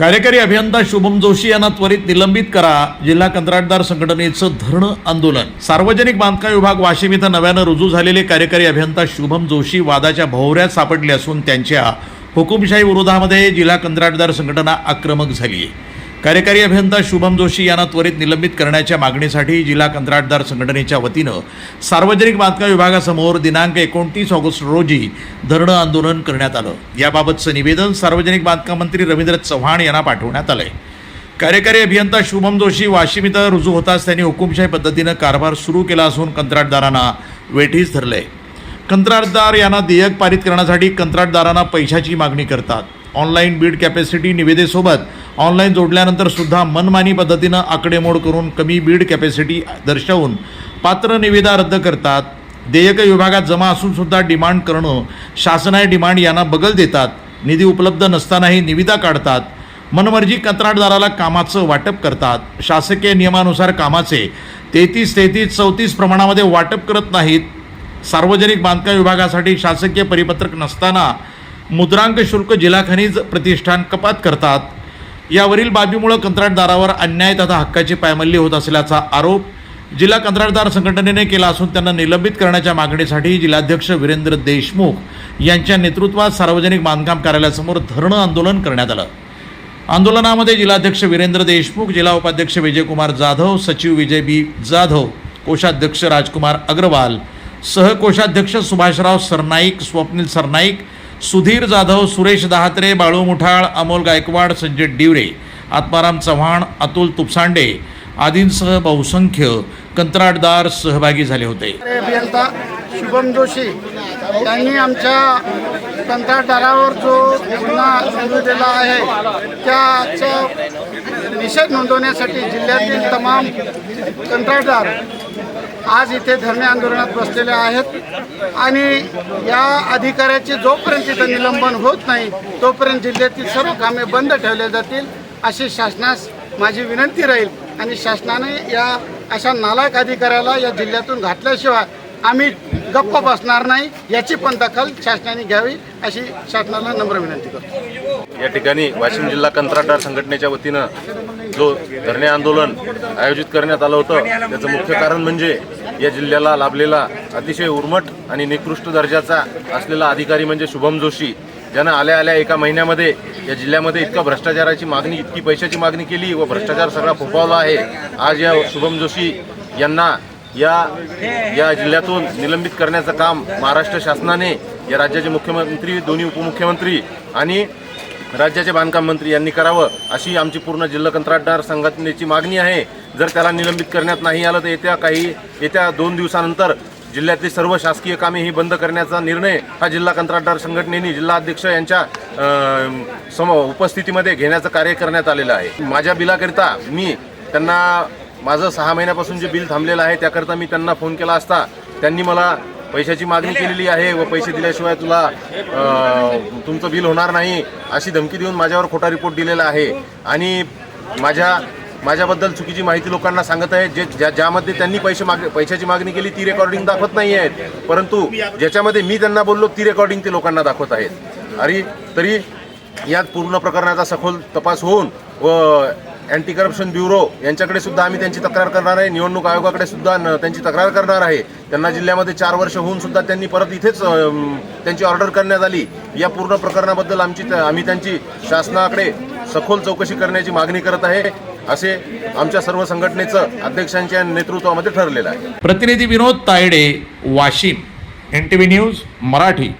कार्यकारी अभियंता शुभम जोशी यांना त्वरित निलंबित करा. जिल्हा कंत्राटदार संघटनेचं धरणं आंदोलन. सार्वजनिक बांधकाम विभाग वाशिम इथं नव्यानं रुजू झालेले कार्यकारी अभियंता शुभम जोशी वादाच्या भोवऱ्यात सापडले असून त्यांच्या हुकुमशाही विरोधामध्ये जिल्हा कंत्राटदार संघटना आक्रमक झाली आहे कार्यकारी अभियंता शुभम जोशी यांना त्वरित निलंबित करण्याच्या मागणीसाठी जिल्हा कंत्राटदार संघटनेच्या वतीनं सार्वजनिक बांधकाम विभागासमोर दिनांक एकोणतीस ऑगस्ट रोजी धरणं आंदोलन करण्यात आलं. याबाबतचं निवेदन सार्वजनिक बांधकाम मंत्री रवींद्र चव्हाण यांना पाठवण्यात आलं आहे कार्यकारी अभियंता शुभम जोशी वाशिम इथं रुजू होताच त्यांनी हुकुमशाही पद्धतीनं कारभार सुरू केला असून कंत्राटदारांना वेठीस आहे कंत्राटदार यांना देयक पारित करण्यासाठी कंत्राटदारांना पैशाची मागणी करतात. ऑनलाईन बीड कॅपॅसिटी निविदेसोबत ऑनलाईन जोडल्यानंतर सुद्धा मनमानी पद्धतीनं आकडेमोड करून कमी बीड कॅपॅसिटी दर्शवून पात्र निविदा रद्द करतात. देयक विभागात जमा असून सुद्धा डिमांड करणं शासनाय डिमांड यांना बगल देतात. निधी उपलब्ध नसतानाही निविदा काढतात. मनमर्जी कंत्राटदाराला कामाचं वाटप करतात. शासकीय नियमानुसार कामाचे तेहतीस तेहतीस चौतीस प्रमाणामध्ये वाटप करत नाहीत. सार्वजनिक बांधकाम विभागासाठी शासकीय परिपत्रक नसताना मुद्रांक शुल्क जिल्हा खनिज प्रतिष्ठान कपात करतात. यावरील बाबीमुळं कंत्राटदारावर अन्याय तथा हक्काची पायमल्ली होत असल्याचा आरोप जिल्हा कंत्राटदार संघटनेने केला असून त्यांना निलंबित करण्याच्या मागणीसाठी जिल्हाध्यक्ष वीरेंद्र देशमुख यांच्या नेतृत्वात सार्वजनिक बांधकाम कार्यालयासमोर धरणं आंदोलन करण्यात आलं. आंदोलनामध्ये जिल्हाध्यक्ष वीरेंद्र देशमुख जिल्हा उपाध्यक्ष विजयकुमार जाधव सचिव विजय बी जाधव कोषाध्यक्ष राजकुमार अग्रवाल सहकोषाध्यक्ष सुभाषराव सरनाईक स्वप्नील सरनाईक सुधीर जाधव सुरेश दहात्रे बाळू मुठाळ अमोल गायकवाड संजय डिवरे आत्माराम चव्हाण अतुल तुपसांडे आदींसह बहुसंख्य कंत्राटदार सहभागी झाले होते. अभियंता शुभम जोशी यांनी आमच्या कंत्राटदारावर जो गुन्हा नोंदवलेला आहे त्याचा निषेध नोंदवण्यासाठी जिल्ह्यातील तमाम कंत्राटदार आज इथे धरणे आंदोलनात बसलेले आहेत. आणि या अधिकाऱ्याचे जोपर्यंत तिथं निलंबन होत नाही तोपर्यंत जिल्ह्यातील सर्व कामे बंद ठेवले जातील अशी शासनास माझी विनंती राहील. आणि शासनाने या अशा नालायक अधिकाऱ्याला या जिल्ह्यातून घातल्याशिवाय आम्ही गप्प बसणार नाही याची पण दखल शासनाने घ्यावी अशी शासनाला नम्र विनंती करतो. या ठिकाणी वाशिम जिल्हा कंत्राटदार संघटनेच्या वतीनं जो धरणे आंदोलन आयोजित करण्यात आलं होतं त्याचं मुख्य कारण म्हणजे या जिल्ह्याला लाभलेला अतिशय उर्मट आणि निकृष्ट दर्जाचा असलेला अधिकारी म्हणजे शुभम जोशी. ज्यानं आल्या आल्या एका महिन्यामध्ये या जिल्ह्यामध्ये इतका भ्रष्टाचाराची मागणी इतकी पैशाची मागणी केली व भ्रष्टाचार सगळा फोफावला आहे. आज या शुभम जोशी यांना या या जिल्ह्यातून निलंबित करण्याचं काम महाराष्ट्र शासनाने या राज्याचे मुख्यमंत्री दोन्ही उपमुख्यमंत्री आणि राज्याचे बांधकाम मंत्री यांनी करावं अशी आमची पूर्ण जिल्हा कंत्राटदार संघटनेची मागणी आहे. जर त्याला निलंबित करण्यात नाही आलं तर येत्या काही येत्या दोन दिवसानंतर जिल्ह्यातली सर्व शासकीय कामे ही बंद करण्याचा निर्णय हा जिल्हा कंत्राटदार संघटनेने जिल्हा अध्यक्ष यांच्या सम उपस्थितीमध्ये घेण्याचं कार्य करण्यात आलेलं आहे. माझ्या बिलाकरिता मी त्यांना माझं सहा महिन्यापासून जे बिल थांबलेलं आहे त्याकरता मी त्यांना फोन केला असता त्यांनी मला पैशाची मागणी केलेली आहे व पैसे दिल्याशिवाय तुला तुमचं बिल होणार नाही अशी धमकी देऊन माझ्यावर खोटा रिपोर्ट दिलेला आहे. आणि माझ्या माझ्याबद्दल चुकीची माहिती लोकांना सांगत आहे जे ज्या ज्यामध्ये त्यांनी पैसे माग पैशाची मागणी केली ती रेकॉर्डिंग दाखवत नाही आहेत. परंतु ज्याच्यामध्ये मी त्यांना बोललो ती रेकॉर्डिंग ते लोकांना दाखवत आहेत. आणि तरी यात पूर्ण प्रकरणाचा सखोल तपास होऊन व अँटी करप्शन ब्युरो यांच्याकडे सुद्धा आम्ही त्यांची तक्रार करणार आहे. निवडणूक आयोगाकडे सुद्धा त्यांची तक्रार करणार आहे. त्यांना जिल्ह्यामध्ये चार वर्ष होऊन सुद्धा त्यांनी परत इथेच त्यांची ऑर्डर करण्यात आली. या पूर्ण प्रकरणाबद्दल आमची आम्ही त्यांची शासनाकडे सखोल चौकशी करण्याची मागणी करत आहे. असे आमच्या सर्व संघटनेचं अध्यक्षांच्या नेतृत्वामध्ये ठरलेलं आहे. प्रतिनिधी Vinod Tayde Washim. N T V news Marathi.